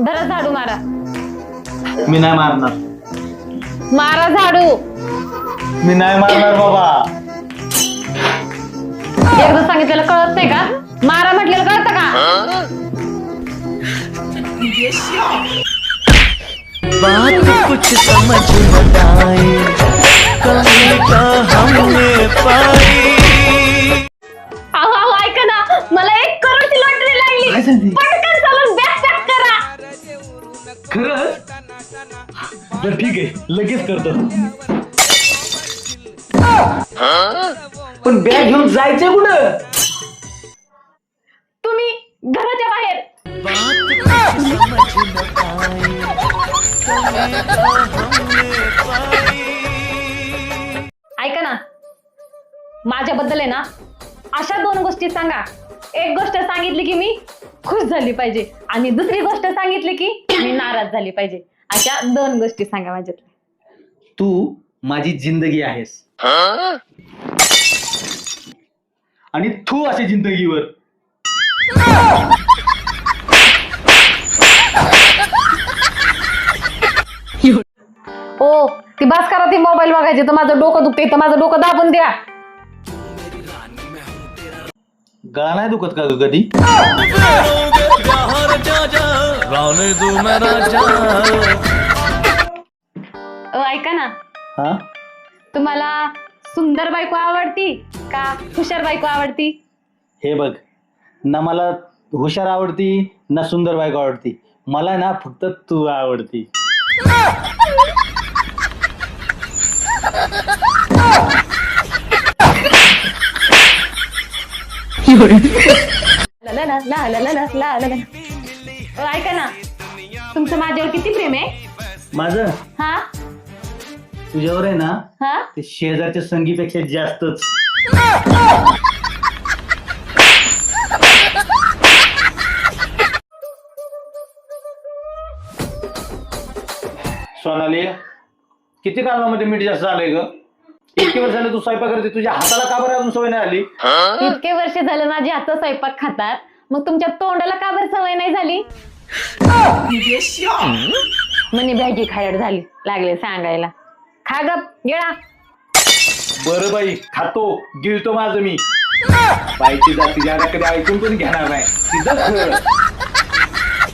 धरा झाडू मारा. मी नाही मारणार. मारा झाडू. मी नाही मारणार बाबा. एकदा सांगितलेलं कळत नाही का? मारा म्हटलेलं कळतं का? बात कुछ समझ न आए कमी का हमने पाई। अहो अहो ऐका ना. मला एक करोडची लॉटरी काय लागली खरं ठीक आहे. लगेच करतो. पण बॅग घेऊन जायचंय कुठं? तुम्ही घराच्या बाहेर. ऐका ना. माझ्याबद्दल आहे ना अशा दोन गोष्टी सांगा. एक गोष्ट सांगितली की मी खुश झाली पाहिजे. आणि दुसरी गोष्ट सांगितली की मी नाराज झाली पाहिजे. अशा दोन गोष्टी सांगा माझ्यातल्या. तू माझी जिंदगी आहेस. आणि तू अशी जिंदगीवर. ओ ती बास करा ती मोबाईल बघायची. तर माझं डोकं दुखते तर माझं डोकं दाबून द्या. गळा नाही दुखत का ग कधी? ऐका ना. हा? तुम्हाला सुंदर बायको आवडती का हुशार बायको आवडती? हे बघ ना मला हुशार आवडती ना सुंदर बायको आवडती. मला ना फक्त तू आवडती. ला ला ला ला ला ला ला ला ला ला. ऐका ना. तुमचं माझ्यावर किती प्रेम आहे? माझं? हा? तुझ्यावर आहे ना हा? ते शेजारच्या संगीपेक्षा जास्तच. सोनाली किती कामामध्ये मीठ जास्त आलंय ग? इतके वर्ष झाले तू स्वयंपाक करते तुझ्या हाताला का बरं अजून सवय नाही आली? इतके वर्ष झालं माझे हात स्वयंपाक खातात. मग तुमच्या तोंडाला का बरं सवय नाही झाली? म्हणे बॅगी खायड झाली लागले सांगायला. खा गप गेळा. बरं बाई खातो. गिळतो माझं मी. बाईची जाती ज्याला ऐकून पण घेणार नाही.